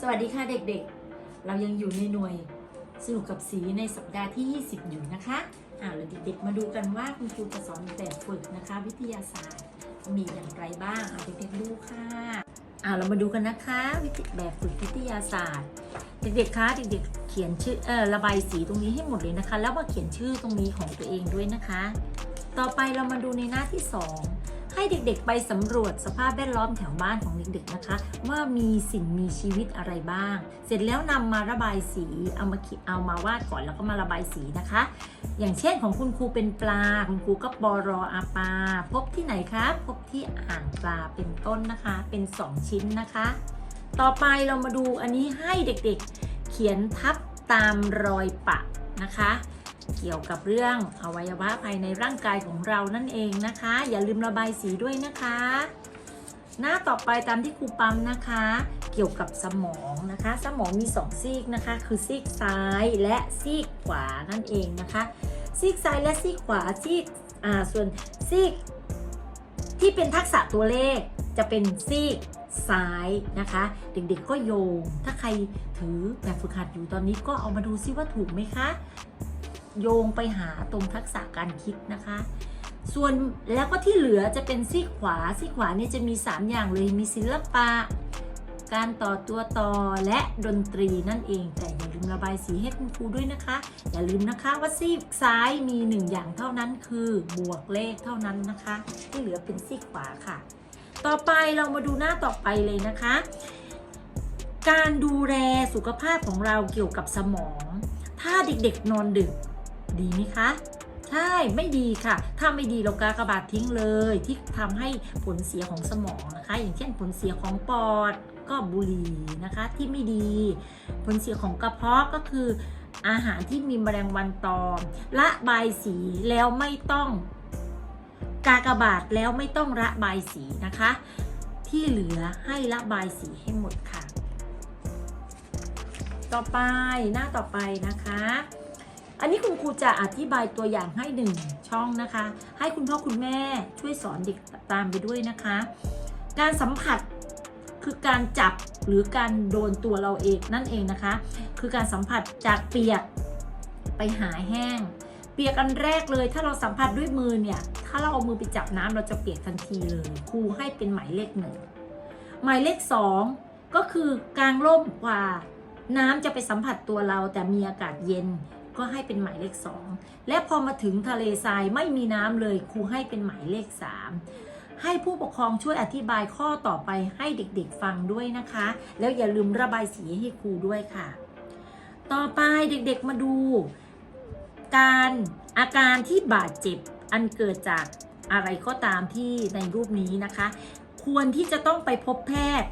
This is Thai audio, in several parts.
สวัสดีค่ะเด็กๆ เรายังอยู่ในหน่วยสนุกกับสีในสัปดาห์ที่ 20 อยู่นะคะอ่าเราเด็กๆ มาดูกันว่าคุณครูจะสอนแบบฝึกนะคะ วิทยาศาสตร์มีอย่างไรบ้างเอาเด็กๆดูค่ะอ่าเรามาดูกันนะคะวิธีแบบฝึกวิทยาศาสตร์ เด็กๆคะเด็กๆเขียนชื่อเออระบายสีตรงนี้ให้หมดเลยนะคะ แล้วมาเขียนชื่อตรงนี้ของตัวเองด้วยนะคะ ต่อไปเรามาดูในหน้าที่ 2 ให้เด็กๆไปสำรวจสภาพแวดล้อมแถวบ้านของเด็กๆนะคะ ว่ามีสิ่งมีชีวิตอะไรบ้าง เสร็จแล้วนำมาระบายสีเอามาขีเอามาวาดก่อนแล้วก็มาระบายสีนะคะ อย่างเช่นของคุณครูเป็นปลาคุณครูก็ปอรออาปลาพบที่ไหนคะพบที่อ่างปลาเป็นต้นนะคะ เป็น 2 ชิ้นนะคะ ต่อไปเรามาดูอันนี้ให้เด็กๆ เขียนทับตามรอยปะนะคะ เกี่ยวกับเรื่องอวัยวะภายในร่างกายของเรานั่นเองนะคะ อย่าลืมระบายสีด้วยนะคะ หน้าต่อไปตามที่ครูปั๊มนะคะ เกี่ยวกับสมองนะคะ สมองมีสองซีกนะคะ คือซีกซ้ายและซีกขวานั่นเองนะคะ ซีกซ้ายและซีกขวาซีกอ่าส่วนซีกที่เป็นทักษะตัวเลขจะเป็นซีกซ้ายนะคะ เด็กๆก็โยง ถ้าใครถือแบบฝึกหัดอยู่ตอนนี้ก็เอามาดูซิว่าถูกไหมคะ โยงไปหาตรงทักษะการคิดนะคะ ส่วนแล้วก็ที่เหลือจะเป็นซีกขวาซีกขวาเนี่ยจะมี 3 อย่างเลยมีศิลปะ การต่อตัวต่อและดนตรีนั่นเอง แต่อย่าลืมระบายสีให้คุณครูด้วยนะคะ อย่าลืมนะคะว่าซีกซ้ายมีหนึ่งอย่างเท่านั้นคือบวกเลขเท่านั้นนะคะ ที่เหลือเป็นซีกขวาค่ะ ต่อไปเรามาดูหน้าต่อไปเลยนะคะ การดูแลสุขภาพของเราเกี่ยวกับสมอง ถ้าเด็กๆนอนดึก ดีไหมคะใช่ไม่ดีค่ะ ถ้าไม่ดีเรากากระบาดทิ้งเลย ที่ทำให้ผลเสียของสมองนะคะ อย่างเช่นผลเสียของปอดก็บุหรี่นะคะที่ไม่ดี ผลเสียของกระเพาะก็คือ อาหารที่มีแมลงวันตอมละบายสีแล้วไม่ต้อง กากบาทแล้วไม่ต้องระบายสีนะคะ ที่เหลือให้ระบายสีให้หมดค่ะ ต่อไปหน้าต่อไปนะคะ อันนี้คุณครูจะอธิบายตัวอย่างให้หนึ่งช่องนะคะ ให้คุณพ่อคุณแม่ช่วยสอนเด็กตามไปด้วยนะคะ การสัมผัสคือการจับหรือการโดนตัวเราเองนั่นเองนะคะ คือการสัมผัสจากเปียกไปหาแห้ง เปียกอันแรกเลย ถ้าเราสัมผัสด้วยมือเนี่ย ถ้าเราเอามือไปจับน้ำเราจะเปียกทันทีเลยครูให้เป็นหมายเลขหนึ่งหมายเลขสองก็คือกลางร่มกว่า น้ำจะไปสัมผัสตัวเราแต่มีอากาศเย็น ก็ให้เป็นหมายเลข 2 และพอมาถึงทะเลทรายไม่มีน้ำเลยครูให้เป็นหมายเลข 3 ให้ผู้ปกครองช่วยอธิบายข้อต่อไปให้เด็กๆฟังด้วยนะคะ แล้วอย่าลืมระบายสีให้ครูด้วยค่ะ ต่อไปเด็กๆมาดู การอาการที่บาดเจ็บอันเกิดจากอะไรก็ตามที่ในรูปนี้นะคะ ควรที่จะต้องไปพบแพทย์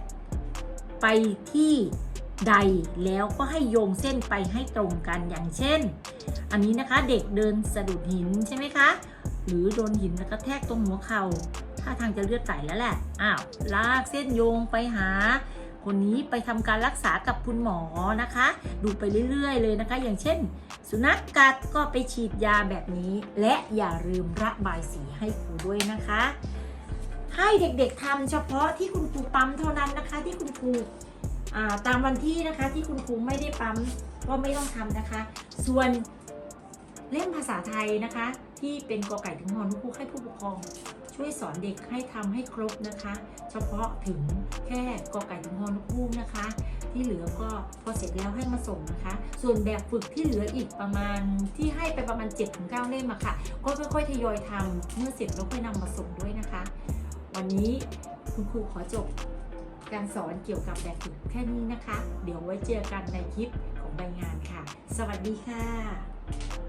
ไปที่ ใดแล้วก็ให้โยงเส้นไปให้ตรงกันอย่างเช่น อันนี้นะคะเด็กเดินสะดุดหินใช่ไหมคะ หรือโดนหินแล้วก็แทกตรงหัวเขา่าท่าทางจะเลือดไหลแล้วแหละอ้าวลากเส้นโยงไปหา คนนี้ไปทำการรักษากับคุณหมอนะคะ ดูไปเรื่อยๆเลยนะคะ อย่างเช่น สุนัขกกัดก็ไปฉีดยาแบบนี้ และอย่าลืมระบายสีให้ครูด้วยนะคะ ให้เด็กๆทำเฉพาะที่คุณครูปั๊มเท่านั้นนะคะ ที่คุณครู ตามวันที่นะคะที่คุณครูไม่ได้ปั๊มก็ไม่ต้องทำนะคะ ส่วนเล่มภาษาไทยนะคะ ที่เป็นกอไก่ถึงฮอนุครูให้ผู้ปกครอง ช่วยสอนเด็กให้ทำให้ครบนะคะ เฉพาะถึงแค่กอไก่ถึงฮอนุครูนะคะ ที่เหลือก็พอเสร็จแล้วให้มาส่งนะคะ ส่วนแบบฝึกที่เหลืออีกประมาณที่ให้ไปประมาณ 7-9 เล่มอะค่ะ ก็ค่อยๆทยอยทำเมื่อเสร็จแล้วค่อยนำมาส่งด้วยนะคะ วันนี้คุณครูขอจบ การสอนเกี่ยวกับแบบฝึกแค่นี้นะคะ เดี๋ยวไว้เจอกันในคลิปของใบงานค่ะ สวัสดีค่ะ